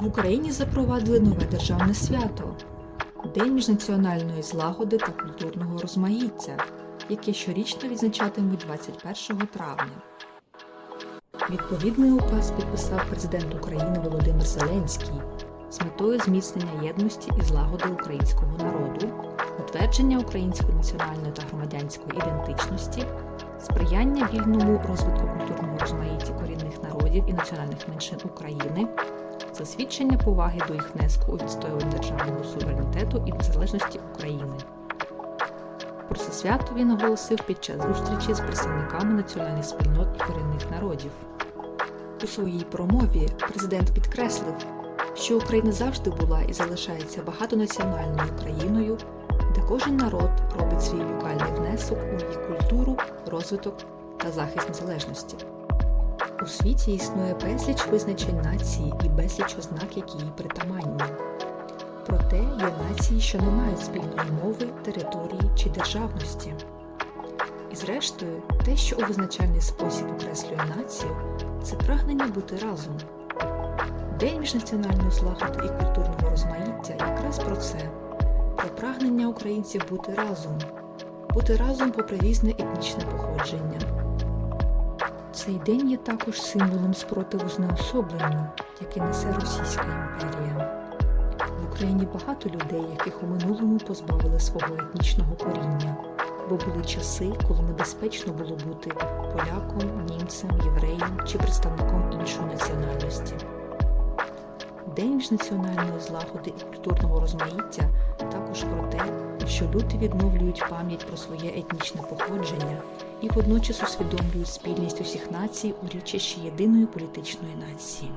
В Україні запровадили нове державне свято День міжнаціональної злагоди та культурного розмаїття, яке щорічно відзначатимуть 21 травня. Відповідний указ підписав президент України Володимир Зеленський з метою зміцнення єдності і злагоди українського народу, утвердження української національної та громадянської ідентичності, сприяння вільному розвитку культурного розмаїття корінних народів і національних меншин України, засвідчення поваги до їх внеску у відстоювання державного суверенітету і незалежності України. Про це свято він оголосив під час зустрічі з представниками національних спільнот і корінних народів. У своїй промові президент підкреслив, що Україна завжди була і залишається багатонаціональною країною, де кожен народ робить свій унікальний внесок у її культуру, розвиток та захист незалежності. У світі існує безліч визначень нації і безліч ознак, які їй притаманні. Проте є нації, що не мають спільної мови, території чи державності. І зрештою, те, що у визначальний спосіб окреслює націю, це прагнення бути разом. День міжнаціональної злагоди і культурного розмаїття якраз про це, про прагнення українців бути разом, бути разом попри різне етнічне походження. Цей день є також символом спротиву знеособленню, яке несе Російська імперія. В Україні багато людей, яких у минулому позбавили свого етнічного коріння, бо були часи, коли небезпечно було бути поляком, німцем, євреєм чи представником національності. День міжнаціональної злагоди і культурного розмаїття також про те, що люди відновлюють пам'ять про своє етнічне походження і водночас усвідомлюють спільність усіх націй у річищі єдиної політичної нації.